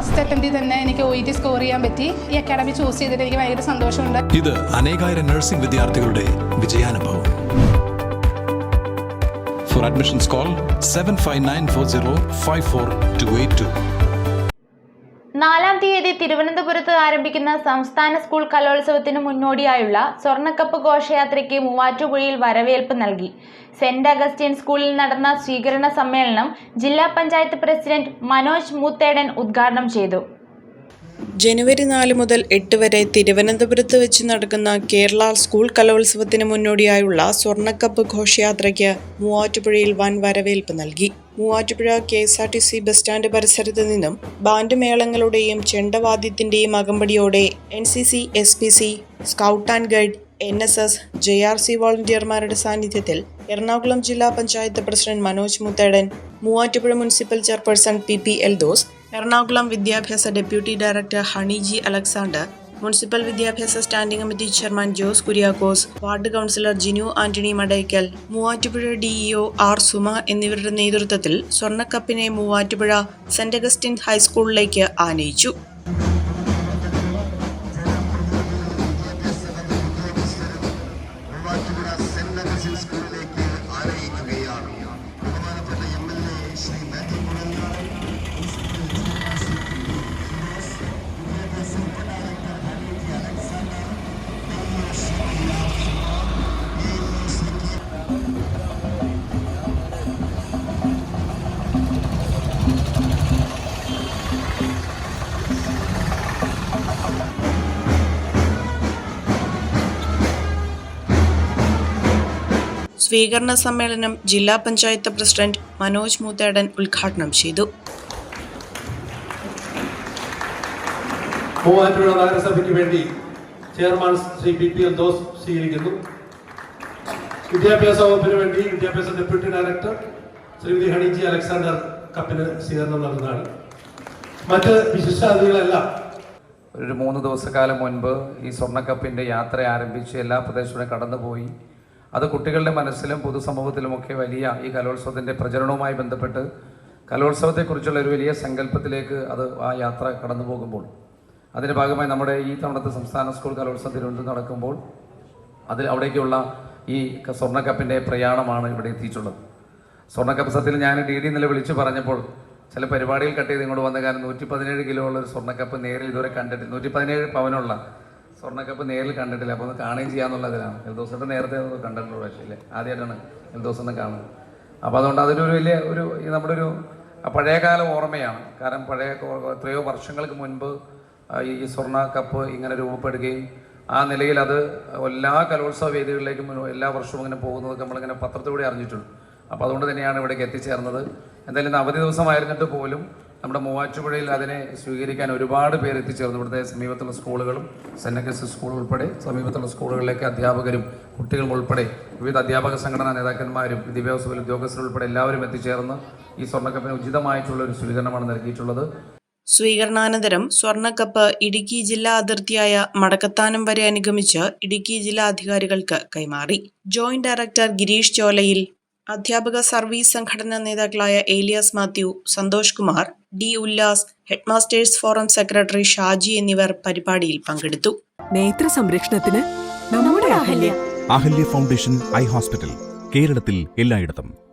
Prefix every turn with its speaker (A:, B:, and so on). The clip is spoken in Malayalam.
A: ഫസ്റ്റ് അറ്റംപ്റ്റിൽ തന്നെ എനിക്ക് ഒ ടി സ്കോർ ചെയ്യാൻ പറ്റി. ഈ അക്കാഡമി ചൂസ് ചെയ്തിട്ട് എനിക്ക് ഭയങ്കര സന്തോഷമുണ്ട്.
B: ഇത് അനേകായിരം നഴ്സിംഗ് വിദ്യാർത്ഥികളുടെ വിജയാനുഭവം. Four admissions call 7594054282.
C: നാലാം തീയതി തിരുവനന്തപുരത്ത് ആരംഭിക്കുന്ന സംസ്ഥാന സ്കൂൾ കലോത്സവത്തിന് മുന്നോടിയായുള്ള സ്വർണക്കപ്പ് ഘോഷയാത്രയ്ക്ക് മൂവാറ്റുപുഴയിൽ വരവേൽപ്പ് നൽകി. സെന്റ് അഗസ്റ്റിൻ സ്കൂളിൽ നടന്ന സ്വീകരണ സമ്മേളനം ജില്ലാ പഞ്ചായത്ത് പ്രസിഡന്റ് മനോജ് മൂത്തേടൻ ഉദ്ഘാടനം ചെയ്തു.
D: ജനുവരി നാല് മുതൽ എട്ട് വരെ തിരുവനന്തപുരത്ത് വെച്ച് നടക്കുന്ന കേരള സ്കൂൾ കലോത്സവത്തിന് മുന്നോടിയായുള്ള സ്വർണക്കപ്പ് ഘോഷയാത്രയ്ക്ക് മൂവാറ്റുപുഴയിൽ വൻ വരവേൽപ്പ് നൽകി. Muvattupuzha K S R T C bus stand പരിസരത്ത് നിന്നും ബാൻഡ് മേളങ്ങളുടെയും ചെണ്ടവാദ്യത്തിന്റെയും അകമ്പടിയോടെ N C C S P C scout and guide N S S J R C വോളണ്ടിയർമാരുടെ സാന്നിധ്യത്തിൽ എറണാകുളം ജില്ലാ panchayat president Manoj Muthedan Muvattupuzha municipal chairperson P P Eldose Ernakulam വിദ്യാഭ്യാസ deputy director Honey G Alexander municipal വിദ്യാഭ്യാസ standing committee chairman Jose Kuriakose ward councillor Jinu Antony Madakkal Muvattupuzha DEO R Suma എന്നിവരുടെ നേതൃത്വത്തിൽ സ്വർണക്കപ്പിനെ മൂവാറ്റുപുഴ സെന്റ് അഗസ്റ്റിൻ ഹൈസ്കൂളിലേക്ക് ആനയിച്ചു. സ്വീകരണ സമ്മേളനം ജില്ലാ പഞ്ചായത്ത് പ്രസിഡന്റ് മനോജ് മൂത്തേടൻ ഉദ്ഘാടനം ചെയ്തു.
E: മൂവാറ്റുപുഴ നഗരസഭയ്ക്ക് വേണ്ടി chairman Shri P P Eldhose സ്വീകരിക്കുന്നു. വിദ്യാഭ്യാസ വകുപ്പിന് വേണ്ടി വിദ്യാഭ്യാസ ഡെപ്യൂട്ടി ഡയറക്ടർ ശ്രീമതി ഹണിജി അലക്സാണ്ടർ കപ്പിന് സ്വീകരണം നൽകുന്നതാണ്. മറ്റ് വിശിഷ്ടാതിഥികളെല്ലാം
F: ഒരു മൂന്ന് ദിവസക്കാലം മുൻപ് ഈ സ്വർണക്കപ്പിന്റെ യാത്ര ആരംഭിച്ച് എല്ലാ പ്രദേശങ്ങളും കടന്നുപോയി. അത് കുട്ടികളുടെ മനസ്സിലും പൊതുസമൂഹത്തിലുമൊക്കെ വലിയ ഈ കലോത്സവത്തിന്റെ പ്രചരണവുമായി ബന്ധപ്പെട്ട് കലോത്സവത്തെക്കുറിച്ചുള്ള ഒരു വലിയ സങ്കല്പത്തിലേക്ക് അത് ആ യാത്ര കടന്നു പോകുമ്പോൾ അതിന്റെ ഭാഗമായി നമ്മുടെ ഈ തവണത്തെ സംസ്ഥാന സ്കൂൾ കലോത്സവം തിരുവനന്തപുരം നടക്കുമ്പോൾ അതിൽ അവിടേക്കുള്ള ഈ സ്വർണക്കപ്പിന്റെ പ്രയാണമാണ് ഇവിടെ എത്തിയിട്ടുള്ളത്. സ്വർണക്കപ്പ് സത്യത്തിൽ ഞാൻ ഡി ഡി ഇന്നലെ വിളിച്ചു പറഞ്ഞപ്പോൾ ചില പരിപാടികൾ കട്ട് ചെയ്ത് ഇങ്ങോട്ട് വന്ന കാരണം നൂറ്റി പതിനേഴ് കിലോ ഉള്ള ഒരു സ്വർണക്കപ്പ് നേരിൽ ഇതുവരെ കണ്ടിട്ടില്ല. നൂറ്റി പതിനേഴ് പവനുള്ള സ്വർണക്കപ്പ് നേരിൽ കണ്ടിട്ടില്ല. അപ്പോൾ ഒന്ന് കാണുകയും ചെയ്യാന്നുള്ളതിലാണ് എൽദോസിന്റെ നേരത്തെ കണ്ടിട്ടുള്ള പക്ഷേ ഇല്ലേ? ആദ്യമായിട്ടാണ് എൽദോസ് ഒന്ന് കാണുന്നത്. അപ്പോൾ അതുകൊണ്ട് അതൊരു വലിയ ഒരു നമ്മുടെ ഒരു പഴയകാല ഓർമ്മയാണ്. കാരണം പഴയ എത്രയോ വർഷങ്ങൾക്ക് മുൻപ് ഈ സ്വർണ കപ്പ് ഇങ്ങനെ രൂപപ്പെടുകയും ആ നിലയിൽ അത് എല്ലാ കലോത്സവ വേദികളിലേക്കും എല്ലാ വർഷവും ഇങ്ങനെ പോകുന്നതൊക്കെ നമ്മളിങ്ങനെ പത്രത്തിലൂടെ അറിഞ്ഞിട്ടുണ്ട്. അപ്പോൾ അതുകൊണ്ട് തന്നെയാണ് ഇവിടേക്ക് എത്തിച്ചേർന്നത്. എന്തായാലും ഇന്ന് അവധി ദിവസമായിരുന്നിട്ട് പോലും നമ്മുടെ മൂവാറ്റുപുഴയിൽ അതിനെ സ്വീകരിക്കാൻ ഒരുപാട് പേര് എത്തിച്ചേർന്നു. ഇവിടുത്തെ സമീപത്തുള്ള സ്കൂളുകളും സെന്റ് അഗസ്റ്റ് സ്കൂൾ ഉൾപ്പെടെ സമീപത്തുള്ള സ്കൂളുകളിലേക്ക് അധ്യാപകരും കുട്ടികളും ഉൾപ്പെടെ വിവിധ അധ്യാപക സംഘടനാ നേതാക്കന്മാരും വിദ്യാഭ്യാസ ഉദ്യോഗസ്ഥരും ഉൾപ്പെടെ എല്ലാവരും എത്തിച്ചേർന്ന് ഈ സ്വർണക്കപ്പിന് ഉചിതമായിട്ടുള്ള ഒരു സ്വീകരണമാണ് നൽകിയിട്ടുള്ളത്.
D: സ്വീകരണാനന്തരം സ്വർണക്കപ്പ് ഇടുക്കി ജില്ലാ അതിർത്തിയായ മടക്കത്താനം വരെ അനുഗമിച്ച് ഇടുക്കി ജില്ലാ അധികാരികൾക്ക് കൈമാറി. ജോയിന്റ് ഡയറക്ടർ ഗിരീഷ് ചോലയിൽ അധ്യാപക സർവീസ് സംഘടനാ നേതാക്കളായ Elias Mathew Santhosh Kumar D Ullas headmasters forum secretary Shaji എന്നിവർ പരിപാടിയിൽ പങ്കെടുത്തു.
G: നേത്ര സംരക്ഷണത്തിന് നമ്മുടെ Ahalya.
H: Ahalya foundation eye hospital കേരളത്തിൽ എല്ലായിടത്തും.